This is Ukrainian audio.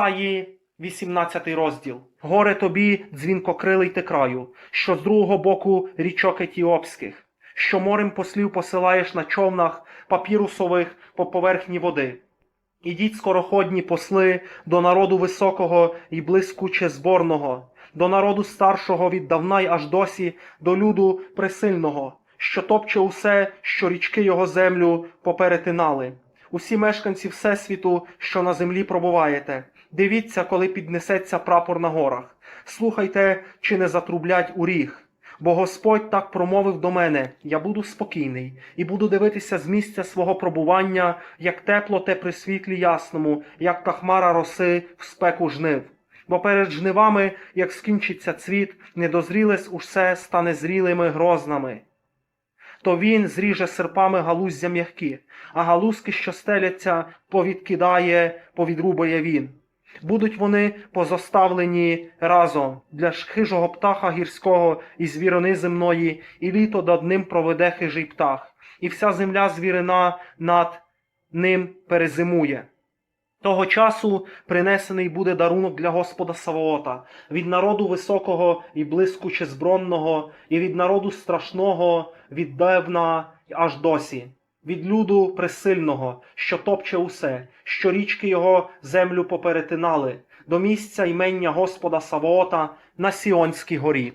Ісаї, 18 розділ. Горе тобі, дзвінкокрилий ти краю, що з другого боку річок Етіопських, що морем послів посилаєш на човнах папірусових по поверхні води. Ідіть скороходні посли до народу високого і блискуче зборного, до народу старшого віддавна й аж досі, до люду присильного, що топче усе, що річки його землю поперетинали. Усі мешканці Всесвіту, що на землі пробуваєте, дивіться, коли піднесеться прапор на горах. Слухайте, чи не затрублять у ріг. Бо Господь так промовив до мене: я буду спокійний і буду дивитися з місця свого пробування, як тепло те при світлі ясному, як та хмара роси в спеку жнив. Бо перед жнивами, як скінчиться цвіт, недозрілес усе стане зрілими грознами. То він зріже серпами галуздя м'які, а галузки, що стеляться, повідкидає, повідрубає він. Будуть вони позоставлені разом для хижого птаха гірського і звірони земної, і літо над ним проведе хижий птах, і вся земля звірина над ним перезимує. Того часу принесений буде дарунок для Господа Савоота, від народу високого і блискуче збронного, і від народу страшного, від давна аж досі, від люду присильного, що топче усе, що річки його землю поперетинали, до місця імення Господа Савоота на Сіонській горі.